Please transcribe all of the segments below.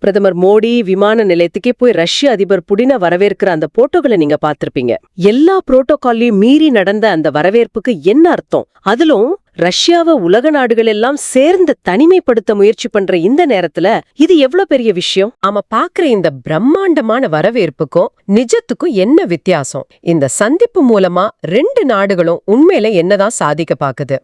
பிரதமர் மோடி விமான நிலையத்துக்கே போய் ரஷ்ய அதிபர் புடின வரவேற்கிற அந்த போட்டோகளை நீங்க பாத்திருப்பீங்க எல்லா புரோட்டோகால்லையும் மீறி நடந்த அந்த வரவேற்புக்கு என்ன அர்த்தம்? அதிலும் ரஷ்யாவை உலக நாடுகள் எல்லாம் சேர்ந்து தனிமைப்படுத்த முயற்சி பண்ற இந்த நேரத்துல இது எவ்வளவு பெரிய விஷயம்? ஆமா பாக்குற இந்த பிரம்மாண்டமான வரவேற்புக்கும் நிஜத்துக்கும் என்ன வித்தியாசம்? இந்த சந்திப்பு மூலமா ரெண்டு நாடுகளும் உண்மையில என்னதான் சாதிக்க பாக்குது?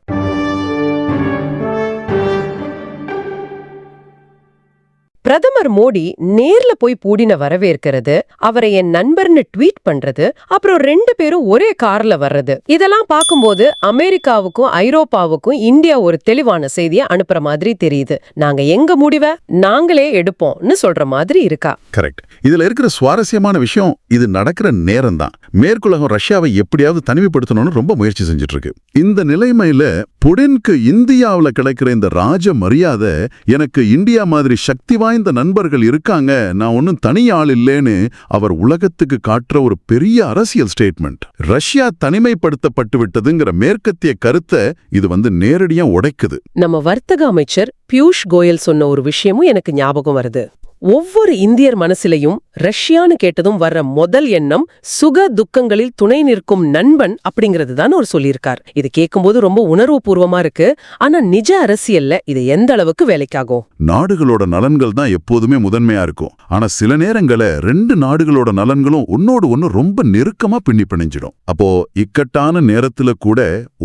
பிரதமர் மோடி நேர்ல போய் பூடின வரவேற்கிறது அவரை என் நண்பர்னு ட்வீட் பண்றது அப்புறம் ரெண்டு பேரும் ஒரே கார்ல வர்றது. இதெல்லாம் பார்க்கும்போது அமெரிக்காவுக்கும் ஐரோப்பாவுக்கும் இந்தியா ஒரு தெளிவான செய்தியை அனுப்புற மாதிரி தெரியுது. நாங்க எங்க முடிவை? நாங்களே எடுப்போம்னு சொல்ற மாதிரி இருக்கா? கரெக்ட் இதுல இருக்கிற சுவாரஸ்யமான விஷயம் இது நடக்கிற நேரம் தான் மேற்குலகம் ரஷ்யாவை எப்படியாவது தனிமைப்படுத்தணும்னு ரொம்ப முயற்சி செஞ்சுட்டு இருக்கு இந்த நிலைமையில புடின்க்கு இந்தியாவில் கிடைக்கிற இந்த ராஜ மரியாதை எனக்கு இந்தியா மாதிரி சக்தி வாய்ந்த நண்பர்கள் இருக்காங்க. நான் ஒன்னும் தனி ஆள் இல்லேன்னு அவர் உலகத்துக்கு காட்டுற ஒரு பெரிய அரசியல் ஸ்டேட்மெண்ட் ரஷ்யா தனிமைப்படுத்தப்பட்டு விட்டதுங்கிற மேற்கத்திய கருத்தை இது வந்து நேரடியா உடைக்குது. நம்ம வர்த்தக அமைச்சர் பியூஷ் கோயல் சொன்ன ஒரு விஷயமும் எனக்கு ஞாபகம் வருது. ஒவ்வொரு இந்தியர் மனசிலையும் ரஷ்யான்னு கேட்டதும் வர்ற முதல் எண்ணம் சுக துக்கங்களில் துணை நிற்கும் நண்பன் அப்படிங்கிறது தான் அவர் சொல்லியிருக்கார். இது கேட்கும்போது ரொம்ப உணர்வுபூர்வமா இருக்கு. ஆனா நிஜ அரசியல்ல இது எந்த அளவுக்கு வேலைக்காகும்? நாடுகளோட நலன்கள் தான் எப்போதுமே முதன்மையா இருக்கும். ஆனா சில நேரங்கள ரெண்டு நாடுகளோட நலன்களும் ஒன்னோடு ஒன்னு ரொம்ப நெருக்கமா பின்னி பிணைஞ்சிடும். அப்போ இக்கட்டான நேரத்துல கூட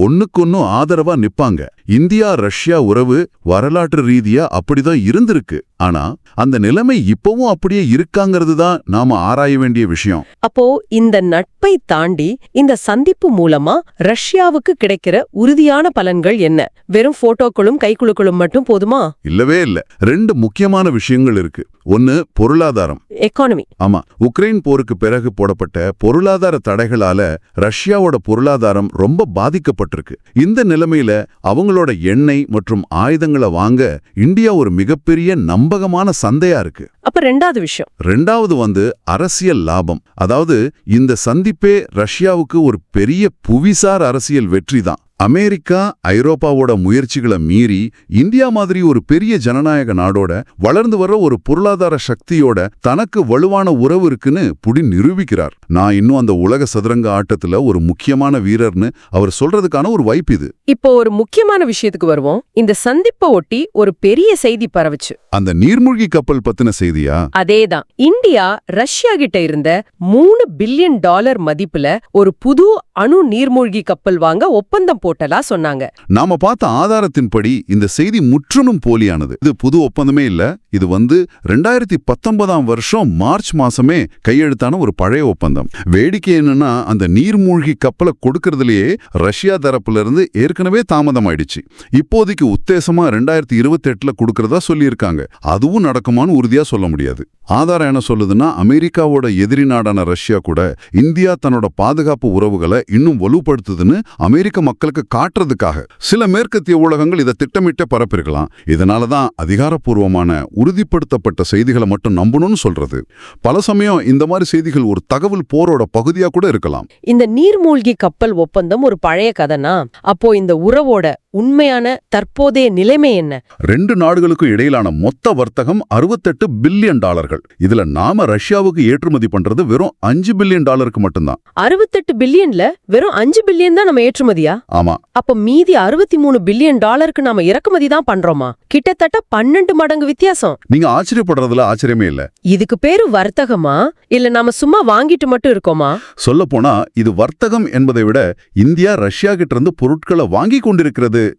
ஒன்னுக்கு ஒன்னும் ஆதரவா நிப்பாங்க. இந்தியா ரஷ்யா உறவு வரலாற்று ரீதியா அப்படிதான் இருந்திருக்கு. ஆனா அந்த நிலைமை இப்பவும் அப்படியே இருக்காங்கிறது தான் நாம ஆராய வேண்டிய விஷயம். அப்போ இந்த நட்பை தாண்டி இந்த சந்திப்பு மூலமா ரஷ்யாவுக்கு கிடைக்கிற உறுதியான பலன்கள் என்ன? வெறும் போட்டோக்களும் கைக்குலுக்களும் மட்டும் போதுமா? இல்லவே இல்ல. ரெண்டு முக்கியமான விஷயங்கள் இருக்கு. ஒன்னு பொருளாதாரம். எக்கானமி ஆமா உக்ரைன் போருக்கு பிறகு போடப்பட்ட பொருளாதார தடைகளால ரஷ்யாவோட பொருளாதாரம் ரொம்ப பாதிக்கப்பட்டிருக்கு. இந்த நிலைமையில அவங்களோட எண்ணெய் மற்றும் ஆயுதங்களை வாங்க இந்தியா ஒரு மிகப்பெரிய நம்பகமான சந்தையா இருக்கு. அப்ப ரெண்டாவது விஷயம். ரெண்டாவது வந்து அரசியல் லாபம். அதாவது இந்த சந்திப்பே ரஷ்யாவுக்கு ஒரு பெரிய புவிசார் அரசியல் வெற்றி தான் அமெரிக்கா ஐரோப்பாவோட முயற்சிகளை மீறி இந்தியா மாதிரி ஒரு பெரிய ஜனநாயக நாடோட வளர்ந்து வர ஒரு பொருளாதார சக்தியோட தனக்கு வலுவான உறவு இருக்குன்னு புடி நிரூபிக்கிறார். நான் இன்னும் அந்த உலக சதுரங்க ஆட்டத்துல ஒரு முக்கியமான வீரர்னு அவர் சொல்றதுக்கான ஒரு வாய்ப்பு இது. இப்போ ஒரு முக்கியமான விஷயத்துக்கு வருவோம். இந்த சந்திப்பை ஒட்டி ஒரு பெரிய செய்தி பரவுச்சு. அந்த நீர்மூழ்கி கப்பல் பத்தின செய்தியா? அதேதான். இந்தியா ரஷ்யா கிட்ட இருந்த மூணு பில்லியன் டாலர் மதிப்புல ஒரு புது அணு நீர்மூழ்கி கப்பல் வாங்க ஒப்பந்தம் போட்டலா சொன்னாங்க. நாம பார்த்த ஆதாரத்தின்படி இந்த செய்தி முற்றிலும் போலியானது. இது புது ஒப்பந்தமே இல்ல. இது வந்து ரெண்டாயிரத்தி பத்தொன்பதாம் வருஷம் மார்ச் மாசமே கையெழுத்தான ஒரு பழைய ஒப்பந்தம். வேடிக்கை என்னன்னா அந்த நீர்மூழ்கி கப்பலை கொடுக்கறதுலயே ரஷ்யா தரப்புல இருந்து ஏற்கனவே தாமதமாயிடுச்சு. இப்போதைக்கு உத்தேசமா ரெண்டாயிரத்தி இருபத்தி எட்டுல கொடுக்கறதா சொல்லியிருக்காங்க. அதுவும் நடக்குமான்னு உறுதியா சொல்ல முடியாது. ஆதாரம் என்ன சொல்லுதுன்னா அமெரிக்காவோட எதிரி நாடான ரஷ்யா கூட இந்தியா தன்னோட பாதுகாப்பு உறவுகளை இன்னும் வலுப்படுத்துதுன்னு அமெரிக்க மக்களுக்கு காட்டுறதுக்காக. சில மேற்கத்திய ஊடகங்கள் இதை திட்டமிட்ட பரப்பிருக்கலாம் இதனால தான் அதிகாரப்பூர்வமான உறுதிப்படுத்தப்பட்ட செய்திகளை மட்டும் நம்பணும்னு சொல்றது. பல சமயம் இந்த மாதிரி செய்திகள் ஒரு தகவல் போரோட பகுதியா கூட இருக்கலாம். இந்த நீர்மூழ்கி கப்பல் ஒப்பந்தம் ஒரு பழைய கதைனா அப்போ இந்த உறவோட உண்மையான தற்போதைய நிலைமை என்ன? ரெண்டு நாடுகளுக்கும் இடையிலான மொத்த வர்த்தகம் அறுபத்தெட்டு பில்லியன் டாலர்கள். இதுல நாம ரஷ்யாவுக்கு ஏற்றுமதி பண்றது வெறும் அஞ்சு பில்லியன் டாலருக்கு மட்டும்தான். அறுபத்தெட்டு பில்லியன்ல வெறும் அஞ்சு பில்லியன் தான் நம்ம ஏற்றுமதியா? ஆமா. அப்ப மீதி அறுபத்தி மூணு பில்லியன் டாலருக்கு நாம இறக்குமதி தான் பண்றோமா? கிட்டத்தட்ட பன்னெண்டு மடங்கு வித்தியாசம். நீங்க ஆச்சரியப்படுறதுல ஆச்சரியமே இல்ல. இதுக்கு பேரு வர்த்தகமா? இல்ல நாம சும்மா வாங்கிட்டு மட்டும் இருக்கோமா? சொல்லப்போனா இது வர்த்தகம் என்பதை விட இந்தியா ரஷ்யா கிட்ட இருந்து பொருட்களை வாங்கி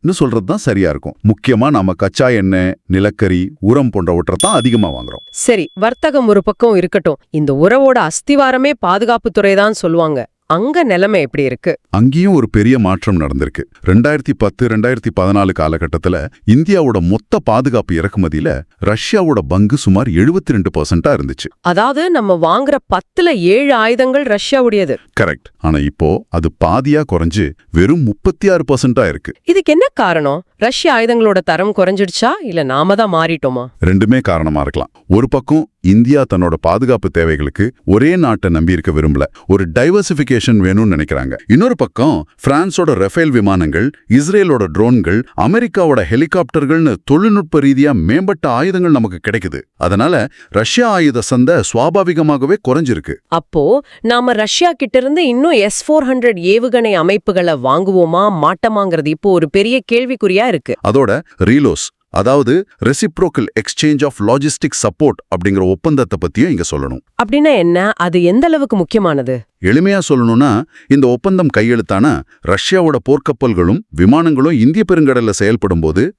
என்று சொல்றது தான் சரியா இருக்கும். முக்கியமா நாம கச்சா எண்ணெய் நிலக்கரி உரம் போன்றவற்றை தான் அதிகமா வாங்குறோம். சரி வர்த்தகம் ஒரு பக்கம் இருக்கட்டும். இந்த உறவோட அஸ்திவாரமே பாதுகாப்புத்துறை தான் சொல்லுவாங்க. அங்க நிலைமை எப்படி இருக்கு? அங்கேயும் ஒரு பெரிய மாற்றம் நடந்திருக்கு. ரெண்டாயிரத்தி பத்து ரெண்டாயிரத்தி பதினாலு காலகட்டத்துல இந்தியாவோட மொத்த பாதுகாப்பு இறக்குமதியில ரஷ்யாவோட பங்கு சுமார் எழுபத்தி ரெண்டு பர்சன்டா இருந்துச்சு. அதாவது நம்ம வாங்குற பத்துல ஏழு ஆயுதங்கள் ரஷ்யாவுடையது. கரெக்ட் ஆனா இப்போ அது பாதியா குறைஞ்சு வெறும் முப்பத்தி ஆறு பர்சன்டா இருக்கு. இதுக்கு என்ன காரணம்? ரஷ்ய ஆயுதங்களோட தரம் குறைஞ்சிடுச்சா? இல்ல நாம தான் மாறிட்டோமா? ரெண்டுமே காரணமா இருக்கலாம். ஒரு பக்கம் இந்தியா தன்னோட பாதுகாப்பு தேவைகளுக்கு ஒரே நாட்டை நம்பி இருக்க விரும்பல. ஒரு டைவர்சிபிகேஷன் வேணும்னு நினைக்கிறாங்க. இன்னொரு பக்கம் பிரான்ஸோட ரஃபேல் விமானங்கள் இஸ்ரேலோட ட்ரோன்கள் அமெரிக்காவோட ஹெலிகாப்டர்கள்னு தொழில்நுட்ப ரீதியா மேம்பட்ட ஆயுதங்கள் நமக்கு கிடைக்குது. அதனால ரஷ்யா ஆயுத சந்தை சுவாபாவிகமாகவே குறைஞ்சிருக்கு. அப்போ நாம ரஷ்யா கிட்ட இருந்து இன்னும் எஸ் ஃபோர் ஹண்ட்ரட் ஏவுகணை அமைப்புகளை வாங்குவோமா மாட்டோமாங்கிறது இப்போ ஒரு பெரிய கேள்விக்குறியா இருக்கு. அதோட ரீலோஸ் அதாவது reciprocal exchange of logistic support அப்படிங்கிற ஒப்பந்தத்தை பத்தியும் இங்க சொல்லணும். அப்படின்னா என்ன? அது எந்த அளவுக்கு முக்கியமானது? எளிமையா சொல்லணும்னா இந்த ஒப்பந்தம் கையெழுத்தான ரஷ்யாவோட போர்க்கப்பல்களும் விமானங்களும் இந்திய பெருங்கடல்ல செயல்படும் போது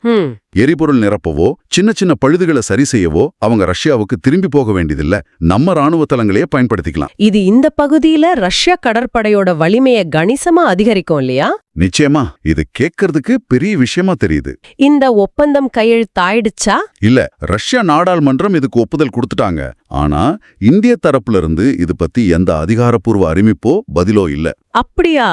எரிபொருள் நிரப்பவோ சின்ன சின்ன பழுதுகளை சரி செய்யவோ அவங்க ரஷ்யாவுக்கு திரும்பி போக வேண்டியதில்ல. நம்ம ராணுவ தளங்களையே பயன்படுத்திக்கலாம். இது இந்த பகுதியில ரஷ்ய கடற்படையோட வலிமையை கணிசமா அதிகரிக்கும் இல்லையா? நிச்சயமா. இது கேட்கறதுக்கு பெரிய விஷயமா தெரியுது. இந்த ஒப்பந்தம் கையெழுத்தாயிடுச்சா? இல்ல ரஷ்யா நாடாளுமன்றம் இதுக்கு ஒப்புதல் கொடுத்துட்டாங்க. ஆனா இந்திய தரப்புல இருந்து இது பத்தி எந்த அதிகாரப்பூர்வ அறிவிப்போ பதிலோ இல்ல. அப்படியா?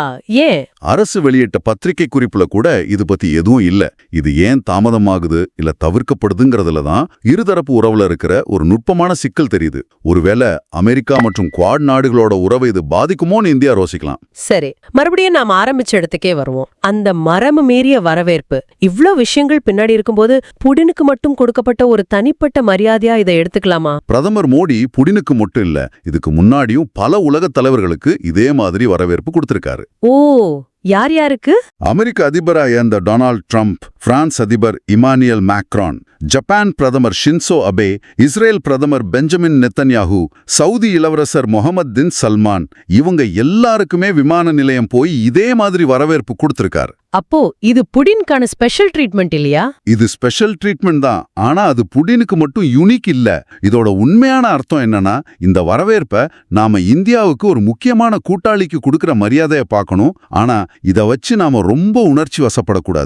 ஏன் அரசு வெளியிட்ட பத்திரிகை குறிப்புல கூட இது பத்தி எதுவும் இல்ல. இது ஏன் தாமதமாகுது இல்ல தவிர்க்கப்படுதுங்கிறதுல தான் இருதரப்பு உறவுல இருக்கிற ஒரு நுட்பமான சிக்கல் தெரியுது. ஒருவேளை அமெரிக்கா மற்றும் குவாட் நாடுகளோட உறவை இது பாதிக்குமோன்னு இந்தியா ரோசிக்கலாம் சரி மறுபடியும் நாம் ஆரம்பிச்ச இடத்துக்கே வருவோம். அந்த மரபு மீறிய வரவேற்பு இவ்ளோ விஷயங்கள் பின்னாடி இருக்கும்போது புடினுக்கு மட்டும் கொடுக்கப்பட்ட ஒரு தனிப்பட்ட மரியாதையா இதை எடுத்துக்கலாமா? பிரதமர் மோடி புடினுக்கு மட்டும் இல்ல இதுக்கு முன்னாடியும் பல உலக தலைவர்களுக்கு இதே மாதிரி வரவேற்பு கொடுத்திருக்காரு. ஓ! யார் யாருக்கு? அமெரிக்க அதிபராக இருந்த டொனால்ட் ட்ரம்ப் பிரான்ஸ் அதிபர் இமானியல் மேக்ரான் ஜப்பான் பிரதமர் ஷின்சோ அபே இஸ்ரேல் பிரதமர் பெஞ்சமின் நெத்தன்யாஹூ சவுதி இளவரசர் முகமது பின் சல்மான் இவங்க எல்லாருக்குமே விமான நிலையம் போய் இதே மாதிரி வரவேற்பு கொடுத்திருக்காரு. அப்போ இது புடின்கான ஸ்பெஷல் ட்ரீட்மெண்ட் இல்லையா? இது ஸ்பெஷல் ட்ரீட்மெண்ட் தான். ஆனா அது புடினுக்கு மட்டும் யூனிக் இல்ல. இதோட உண்மையான அர்த்தம் என்னன்னா இந்த வரவேற்பை நாம இந்தியாவுக்கு ஒரு முக்கியமான கூட்டாளிக்கு கொடுக்கிற மரியாதையை பார்க்கணும். ஆனா இத வச்சு நாம ரொம்ப உணர்ச்சி வசப்படக்கூடாது.